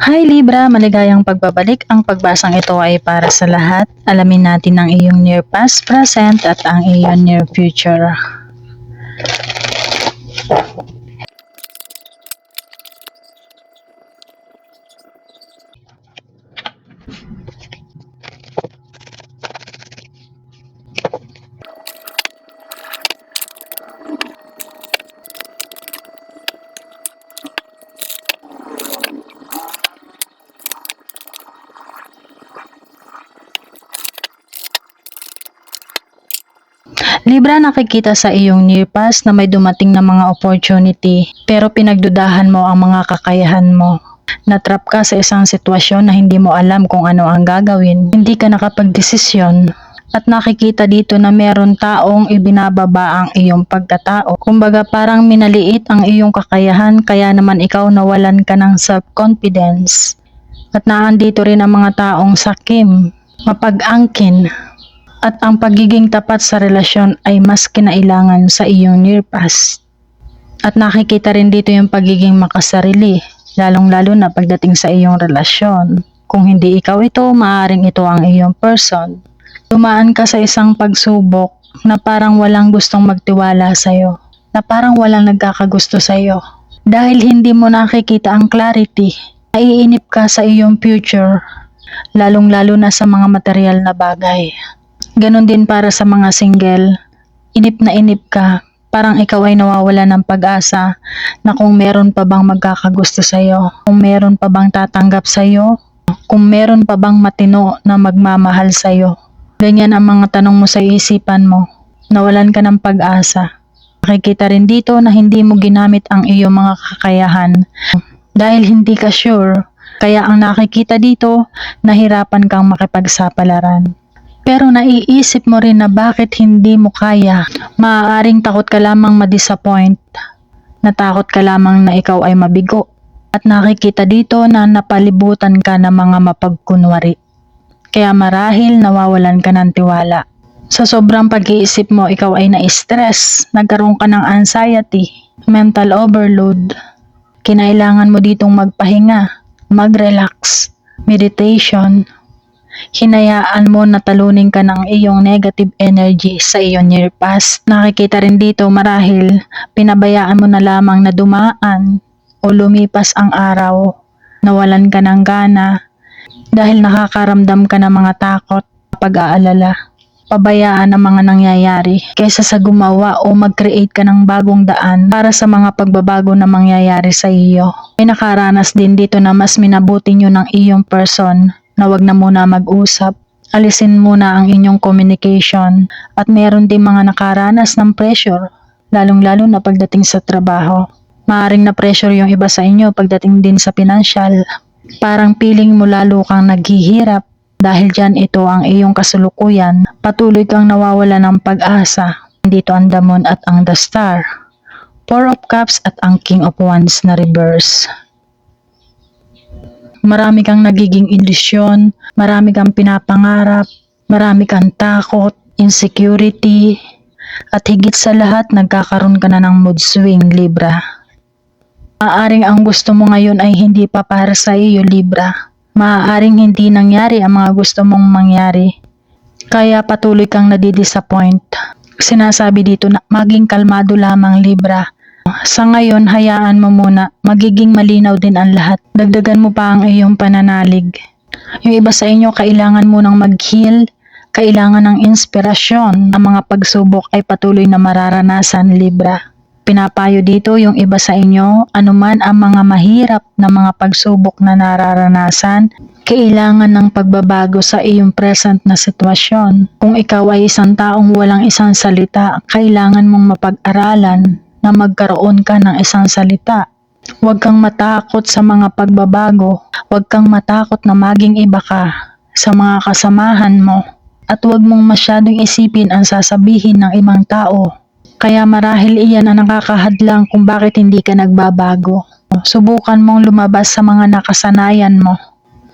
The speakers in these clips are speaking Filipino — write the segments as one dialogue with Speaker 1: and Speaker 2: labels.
Speaker 1: Hi Libra, maligayang pagbabalik. Ang pagbasang ito ay para sa lahat. Alamin natin ang iyong near past, present at ang iyong near future. Libra, nakikita sa iyong near past na may dumating na mga opportunity pero pinagdudahan mo ang mga kakayahan mo. Natrap ka sa isang sitwasyon na hindi mo alam kung ano ang gagawin. Hindi ka nakapagdesisyon. At nakikita dito na meron taong ibinababa ang iyong pagkatao. Kumbaga parang minaliit ang iyong kakayahan kaya naman ikaw nawalan ka ng self-confidence. At naandito rin ang mga taong sakim, mapag-angkin, at ang pagiging tapat sa relasyon ay mas kinailangan sa iyong near past. At nakikita rin dito yung pagiging makasarili, lalong-lalo na pagdating sa iyong relasyon. Kung hindi ikaw ito, maaring ito ang iyong person. Dumaan ka sa isang pagsubok na parang walang gustong magtiwala sa'yo, na parang walang nagkakagusto sa'yo. Dahil hindi mo nakikita ang clarity, naiinip ka sa iyong future, lalong-lalo na sa mga material na bagay. Ganon din para sa mga single. Inip na inip ka. Parang ikaw ay nawawala ng pag-asa na kung meron pa bang magkakagusto sa'yo, kung meron pa bang tatanggap sa'yo, kung meron pa bang matino na magmamahal sa'yo. Ganyan ang mga tanong mo sa isipan mo. Nawalan ka ng pag-asa. Makikita rin dito na hindi mo ginamit ang iyong mga kakayahan dahil hindi ka sure. Kaya ang nakikita dito, nahirapan kang makipagsapalaran. Pero naiisip mo rin na bakit hindi mo kaya. Maaaring takot ka lamang ma-disappoint. Natakot ka lamang na ikaw ay mabigo. At nakikita dito na napalibutan ka ng mga mapagkunwari. Kaya marahil nawawalan ka ng tiwala. Sa sobrang pag-iisip mo, ikaw ay na-stress, nagkaroon ka ng anxiety, mental overload. Kinailangan mo ditong magpahinga, mag-relax, meditation, hinayaan mo na talunin ka ng iyong negative energy sa iyong near past. Nakikita rin dito marahil pinabayaan mo na lamang na dumaan o lumipas ang araw, nawalan ka ng gana dahil nakakaramdam ka ng mga takot, pag-aalala, pabayaan ang mga nangyayari kaysa sa gumawa o mag-create ka ng bagong daan para sa mga pagbabago na mangyayari sa iyo. May nakaranas din dito na mas minabuti nyo ng iyong person na wag na muna mag-usap. Alisin muna ang inyong communication at meron din mga nakaranas ng pressure, lalong-lalo na pagdating sa trabaho. Maaring na pressure yung iba sa inyo pagdating din sa financial. Parang feeling mo lalo kang naghihirap dahil dyan ito ang iyong kasulukuyan. Patuloy kang nawawala ng pag-asa. Dito ang Damon at ang The Star. Four of Cups at ang King of Wands na reverse marami kang nagiging ilusyon, marami kang pinapangarap, marami kang takot, insecurity, at higit sa lahat nagkakaroon ka na ng mood swing, Libra. Maaaring ang gusto mo ngayon ay hindi pa para sa iyo, Libra. Maaaring hindi nangyari ang mga gusto mong mangyari. Kaya patuloy kang nadidisappoint. Sinasabi dito na maging kalmado lamang, Libra sa ngayon, hayaan mo muna. Magiging malinaw din ang lahat. Dagdagan mo pa ang iyong pananalig. Yung iba sa inyo, kailangan mo nang mag-heal. Kailangan ng inspirasyon. Ang mga pagsubok ay patuloy na mararanasan, Libra. Pinapayo dito yung iba sa inyo, anuman ang mga mahirap na mga pagsubok na nararanasan, kailangan ng pagbabago sa iyong present na sitwasyon. Kung ikaw ay isang taong walang isang salita, kailangan mong mapag-aralan na magkaroon ka ng isang salita. Huwag kang matakot sa mga pagbabago. Huwag kang matakot na maging iba ka sa mga kasamahan mo. At huwag mong masyadong isipin ang sasabihin ng ibang tao. Kaya marahil iyan ang nakakahadlang kung bakit hindi ka nagbabago. Subukan mong lumabas sa mga nakasanayan mo.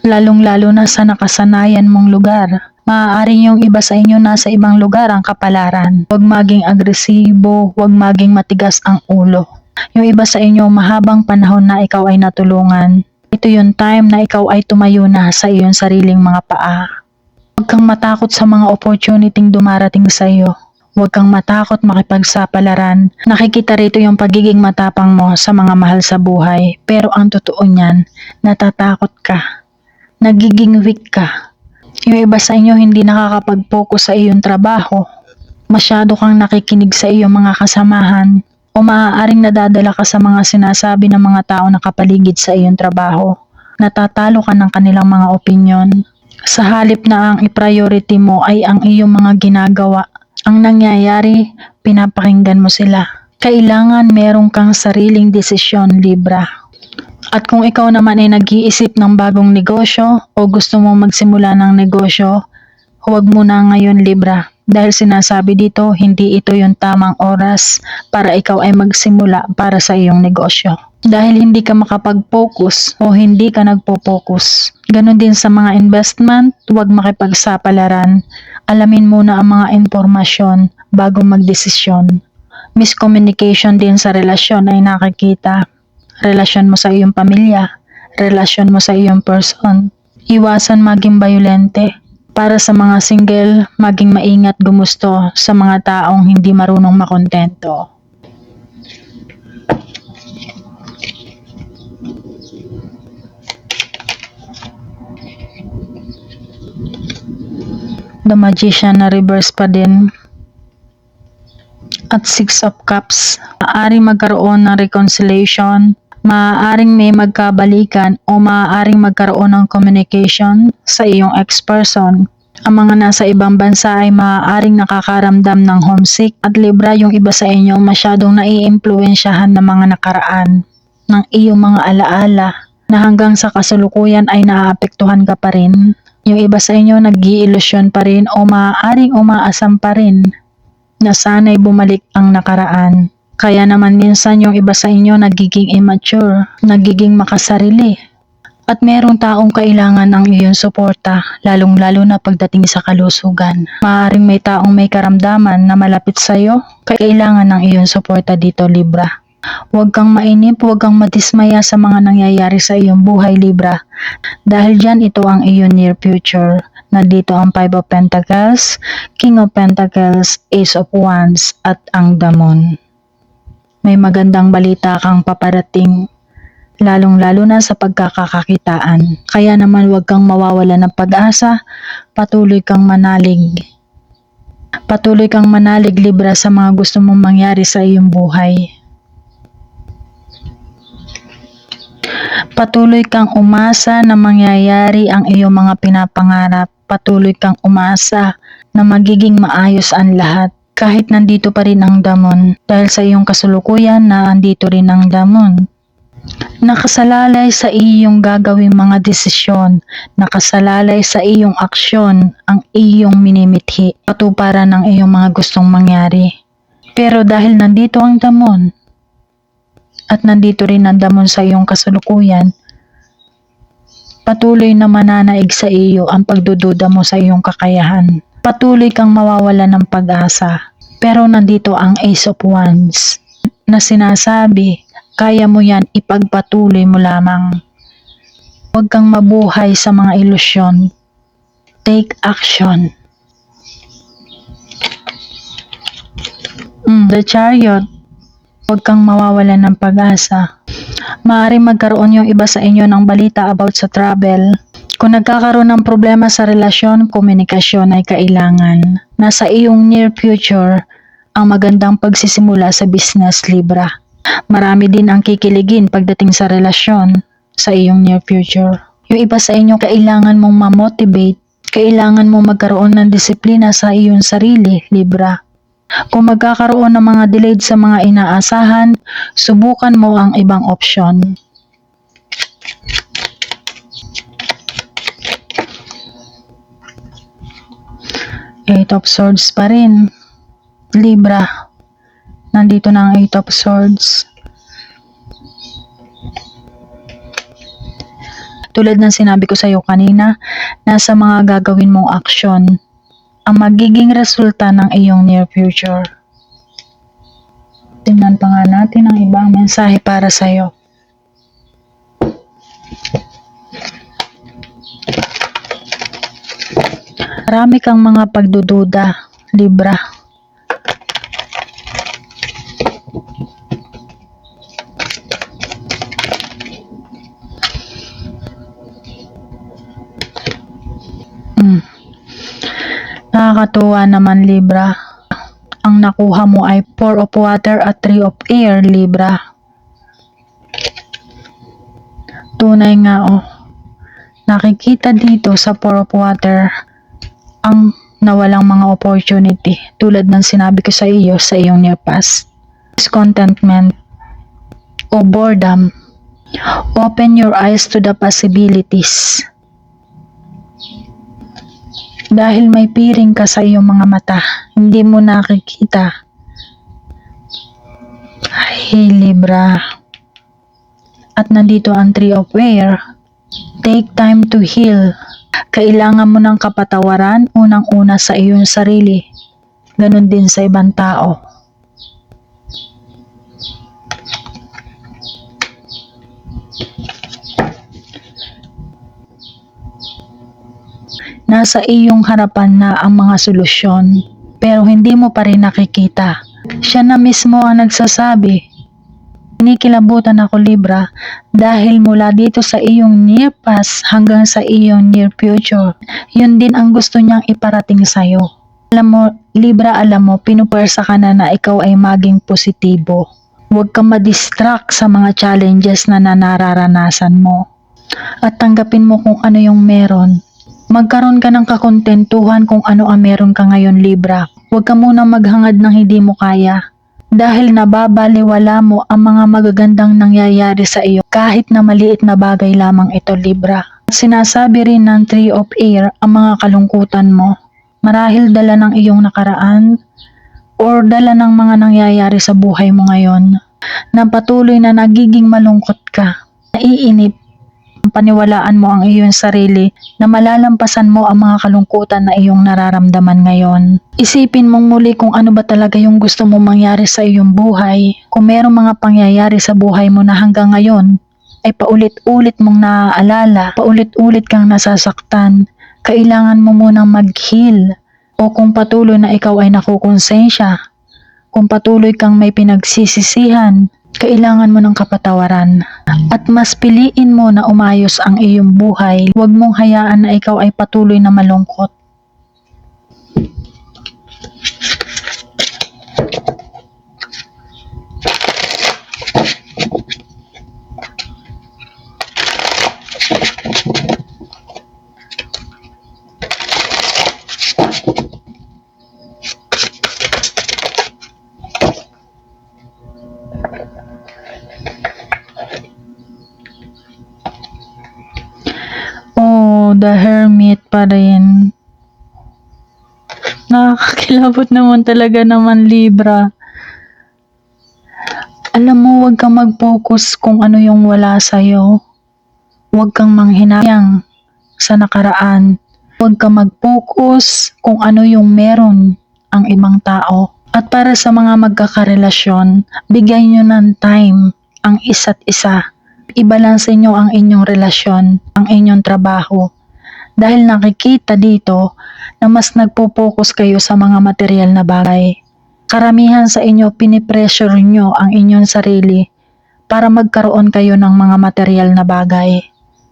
Speaker 1: Lalong-lalo na sa nakasanayan mong lugar maaaring yung iba sa inyo nasa ibang lugar ang kapalaran. Huwag maging agresibo, huwag maging matigas ang ulo. Yung iba sa inyo mahabang panahon na ikaw ay natulungan, Ito yung time na ikaw ay tumayo na sa iyong sariling mga paa. Huwag kang matakot sa mga opportunity dumarating sa iyo. Huwag kang matakot makipagsapalaran. Nakikita rito yung pagiging matapang mo sa mga mahal sa buhay. Pero ang totoo niyan, natatakot ka. Nagiging weak ka. Yung iba sa inyo hindi nakakapag-focus sa iyong trabaho. Masyado kang nakikinig sa iyong mga kasamahan o maaaring nadadala ka sa mga sinasabi ng mga tao na kapaligid sa iyong trabaho. Natatalo ka ng kanilang mga opinyon. Sa halip na ang i-priority mo ay ang iyong mga ginagawa, ang nangyayari, pinapakinggan mo sila. Kailangan merong kang sariling desisyon, Libra. At kung ikaw naman ay nag-iisip ng bagong negosyo o gusto mong magsimula ng negosyo, huwag mo na ngayon Libra. Dahil sinasabi dito, hindi ito yung tamang oras para ikaw ay magsimula para sa iyong negosyo. Dahil hindi ka makapag-focus o hindi ka nagpo-focus. Ganon din sa mga investment, huwag makipagsapalaran. Alamin muna ang mga impormasyon bago magdesisyon. Miscommunication din sa relasyon ay nakikita relasyon mo sa iyong pamilya, relasyon mo sa iyong person. Iwasan maging bayolente. Para sa mga single, maging maingat gumusto sa mga taong hindi marunong makontento. The Magician na reverse pa din at Six of Cups. Maaaring magkaroon ng reconciliation, maaaring may magkabalikan o maaaring magkaroon ng communication sa iyong ex-person. Ang mga nasa ibang bansa ay maaaring nakakaramdam ng homesick at libra yung iba sa inyo masyadong naiimpluwensyahan ng mga nakaraan ng iyong mga alaala na hanggang sa kasalukuyan ay naaapektuhan ka pa rin. Yung iba sa inyo nag-iilusyon pa rin o maaaring umaasam pa rin na sana'y bumalik ang nakaraan. Kaya naman minsan yung iba sa inyo nagiging immature, nagiging makasarili. At merong taong kailangan ng iyong suporta, lalong-lalo na pagdating sa kalusugan. Maaaring may taong may karamdaman na malapit sa iyo, kailangan ng iyong suporta dito, Libra. Huwag kang mainip, huwag kang madismaya sa mga nangyayari sa iyong buhay, Libra. Dahil dyan ito ang iyong near future. Nandito ang Five of Pentacles, King of Pentacles, Ace of Wands, at ang Damon. May magandang balita kang paparating, lalong-lalo na sa pagkakakakitaan. Kaya naman huwag kang mawawala ng pag-asa, patuloy kang manalig. Patuloy kang manalig libra sa mga gusto mong mangyari sa iyong buhay. Patuloy kang umasa na mangyayari ang iyong mga pinapangarap. Patuloy kang umasa na magiging maayos ang lahat. Kahit nandito pa rin ang damon. Dahil sa iyong kasulukuyan na andito rin ang damon. Nakasalalay sa iyong gagawing mga desisyon, nakasalalay sa iyong aksyon ang iyong minimithi, patuparan ng iyong mga gustong mangyari. Pero dahil nandito ang damon, at nandito rin ang damon sa iyong kasulukuyan, patuloy na mananaig sa iyo ang pagdududa mo sa iyong kakayahan. Patuloy kang mawawala ng pag-asa. Pero nandito ang Ace of Wands na sinasabi, kaya mo yan ipagpatuloy mo lamang. Huwag kang mabuhay sa mga ilusyon. Take action. Mm, the Chariot Huwag kang mawawalan ng pag-asa. Maaring magkaroon yung iba sa inyo ng balita about sa travel. Kung nagkakaroon ng problema sa relasyon, komunikasyon ay kailangan. Nasa iyong near future ang magandang pagsisimula sa business Libra. Marami din ang kikiligin pagdating sa relasyon sa iyong near future. Yung iba sa inyo kailangan mong ma-motivate, kailangan mong magkaroon ng disiplina sa iyong sarili, Libra. Kung magkakaroon ng mga delayed sa mga inaasahan, subukan mo ang ibang opsyon. 8 of swords pa rin. Libra. Nandito na ang 8 of swords. Tulad ng sinabi ko sa iyo kanina, nasa mga gagawin mong aksyon, ang magiging resulta ng iyong near future. Tingnan pa nga natin ang ibang mensahe para sa iyo. Marami kang mga pagdududa, Libra. Hmm. Nakakatuwa naman, Libra. Ang nakuha mo ay 4 of water at 3 of air, Libra. Tunay nga, oh. Nakikita dito sa 4 of water ang nawalang mga opportunity tulad ng sinabi ko sa iyo sa iyong near past. Discontentment o boredom. Open your eyes to the possibilities. Dahil may piring ka sa iyong mga mata, hindi mo nakikita. Ay, Libra. At nandito ang Tree of Air. Take time to heal. Kailangan mo ng kapatawaran unang-una sa iyong sarili. Ganon din sa ibang tao. Nasa iyong harapan na ang mga solusyon, pero hindi mo pa rin nakikita. Siya na mismo ang nagsasabi, Kinikilabutan ako Libra dahil mula dito sa iyong near past hanggang sa iyong near future, yun din ang gusto niyang iparating sa'yo. Alam mo, Libra, alam mo, pinupersa ka na na ikaw ay maging positibo. Huwag kang madistract sa mga challenges na nanararanasan mo. At tanggapin mo kung ano yung meron. Magkaroon ka ng kakontentuhan kung ano ang meron ka ngayon, Libra. Huwag ka muna maghangad ng hindi mo kaya dahil nababaliwala mo ang mga magagandang nangyayari sa iyo kahit na maliit na bagay lamang ito Libra. Sinasabi rin ng Tree of Air ang mga kalungkutan mo. Marahil dala ng iyong nakaraan or dala ng mga nangyayari sa buhay mo ngayon na patuloy na nagiging malungkot ka, naiinip, paniwalaan mo ang iyong sarili na malalampasan mo ang mga kalungkutan na iyong nararamdaman ngayon. Isipin mong muli kung ano ba talaga yung gusto mo mangyari sa iyong buhay. Kung merong mga pangyayari sa buhay mo na hanggang ngayon ay paulit-ulit mong naaalala, paulit-ulit kang nasasaktan, kailangan mo munang mag-heal. O kung patuloy na ikaw ay nakukonsensya, kung patuloy kang may pinagsisisihan, kailangan mo ng kapatawaran. At mas piliin mo na umayos ang iyong buhay. Huwag mong hayaan na ikaw ay patuloy na malungkot. The hermit pa rin. Nakakakilabot naman talaga naman Libra. Alam mo, huwag kang mag-focus kung ano yung wala sa'yo. Huwag kang manghinayang sa nakaraan. Huwag kang mag-focus kung ano yung meron ang ibang tao. At para sa mga magkakarelasyon, bigay nyo ng time ang isa't isa ibalanse nyo ang inyong relasyon, ang inyong trabaho. Dahil nakikita dito na mas nagpo-focus kayo sa mga material na bagay. Karamihan sa inyo pinipressure nyo ang inyong sarili para magkaroon kayo ng mga material na bagay.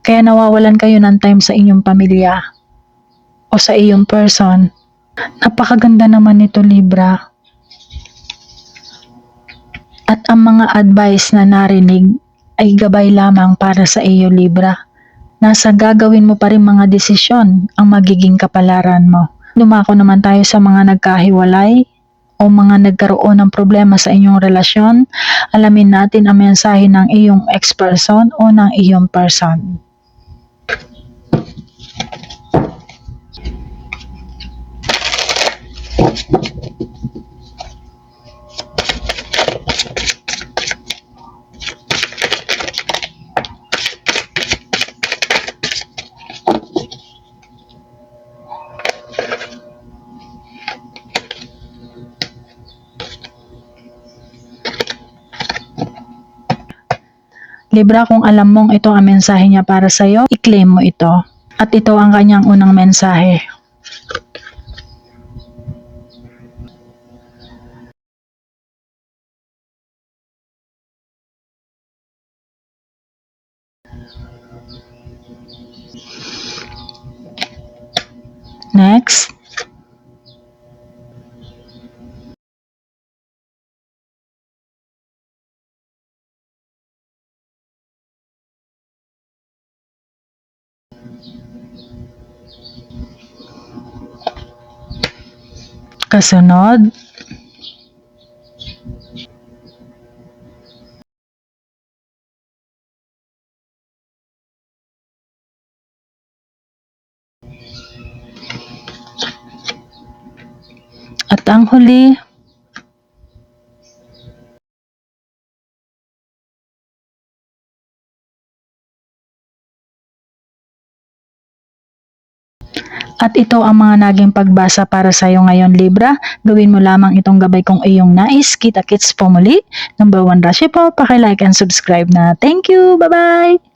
Speaker 1: Kaya nawawalan kayo ng time sa inyong pamilya o sa iyong person. Napakaganda naman nito Libra. At ang mga advice na narinig ay gabay lamang para sa iyo Libra. Nasa gagawin mo pa rin mga desisyon ang magiging kapalaran mo. Dumako naman tayo sa mga nagkahiwalay o mga nagkaroon ng problema sa inyong relasyon. Alamin natin ang mensahe ng iyong ex-person o ng iyong person. Libra, kung alam mong ito ang mensahe niya para sa'yo, i-claim mo ito. At ito ang kanyang unang mensahe. Next. Kasunod, at ang huli, At ito ang mga naging pagbasa para sa iyo ngayon Libra. Gawin mo lamang itong gabay kung iyong nais. Kita-kits po muli. Number one Rashi po. Pakilike and subscribe na. Thank you. Bye-bye.